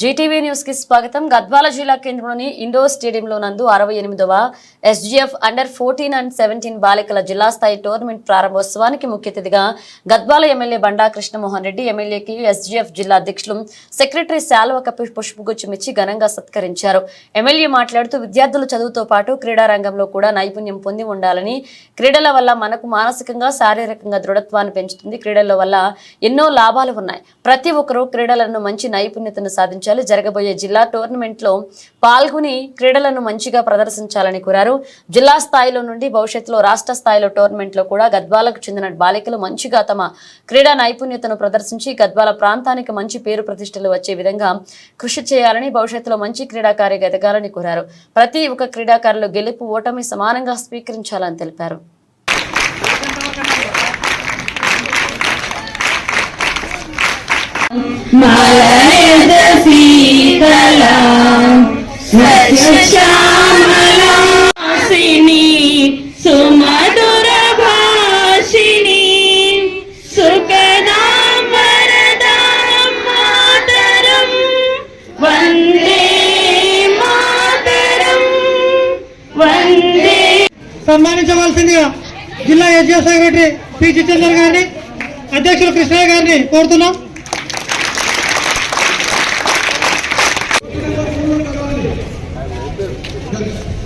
Zee TV న్యూస్కి స్వాగతం. గద్వాల జిల్లా కేంద్రంలోని ఇండోర్ స్టేడియంలో నందు అరవై ఎనిమిదవ SGF under fourteen and seventeen బాలికల జిల్లా స్థాయి టోర్నమెంట్ ప్రారంభోత్సవానికి ముఖ్య అతిథిగా గద్వాల ఎమ్మెల్యే బండా కృష్ణమోహన్ రెడ్డి ఎమ్మెల్యేకి ఎస్జీఎఫ్ జిల్లా అధ్యక్షులు సెక్రటరీ శాల్వ కప్పి పుష్పగుచ్చం ఘనంగా సత్కరించారు. ఎమ్మెల్యే మాట్లాడుతూ విద్యార్థులు చదువుతో పాటు క్రీడా రంగంలో కూడా నైపుణ్యం పొంది ఉండాలని క్రీడల వల్ల మనకు మానసికంగా శారీరకంగా దృఢత్వాన్ని పెంచుతుంది. క్రీడల వల్ల ఎన్నో లాభాలు ఉన్నాయి. ప్రతి ఒక్కరూ క్రీడలను మంచి నైపుణ్యతను సాధించారు సాధించాలి జరగబోయే జిల్లా టోర్నమెంట్లో పాల్గొని క్రీడలను మంచిగా ప్రదర్శించాలని కోరారు. జిల్లా స్థాయిలో నుండి భవిష్యత్తులో రాష్ట్ర స్థాయిలో టోర్నమెంట్లో కూడా గద్వాలకు చెందిన బాలికలు మంచిగా తమ క్రీడా నైపుణ్యతను ప్రదర్శించి గద్వాల ప్రాంతానికి మంచి పేరు ప్రతిష్టలు వచ్చే విధంగా కృషి చేయాలని భవిష్యత్తులో మంచి క్రీడాకారిగా ఎదగాలని కోరారు. ప్రతి ఒక్క క్రీడాకారులు గెలుపు ఓటమి సమానంగా స్వీకరించాలని తెలిపారు. మలయజ సత్యశ్యామలాసిని సుమధుర భాషిణి సుఖదాం వరదాం మాతరం వందే మాతరం వందే. సన్మానించవలసిందిగా జిల్లా ఎస్ఎస్ సెక్రటరీ పి జితేందర్ గారిని అధ్యక్షులు కృష్ణయ్య గారిని కోరుతున్నాం.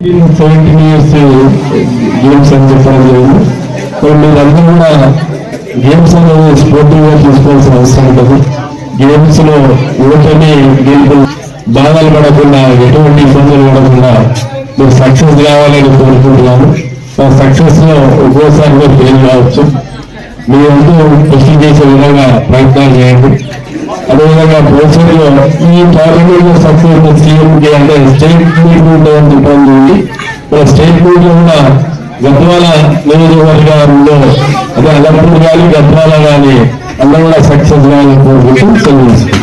సెవెంటీన్ ఇయర్స్ గేమ్స్ అని చెప్పడం జరిగింది మీరు మీరందరూ కూడా గేమ్స్ అనేది స్పోర్టివ్గా తీసుకోవాల్సిన అవసరం ఉంటుంది గేమ్స్లో ఓటమి గెలుపు బాధలు పడకుండా ఎటువంటి ఇబ్బందులు పడకుండా మీరు సక్సెస్ కావాలని కోరుకుంటున్నాను. ఆ సక్సెస్లో ఒక్కోసారి మీరు ఫెయిల్ కావచ్చు. మీ కృషి చేసే విధంగా ప్రయత్నాలు చేయండి. అదేవిధంగా భవిష్యత్తులో ఈ టోర్నమెంట్లో సక్సెస్ సీఎం అంటే స్టేట్ మీట్ ఉంటుందని జరిగింది మరి స్టేట్ మీట్లో కూడా గద్వాల నియోజకవర్గంలో అదే అలంపూర్ కానీ గద్వాల కానీ అందరూ కూడా సక్సెస్ కానీ కోరుకుంటూ సెలవు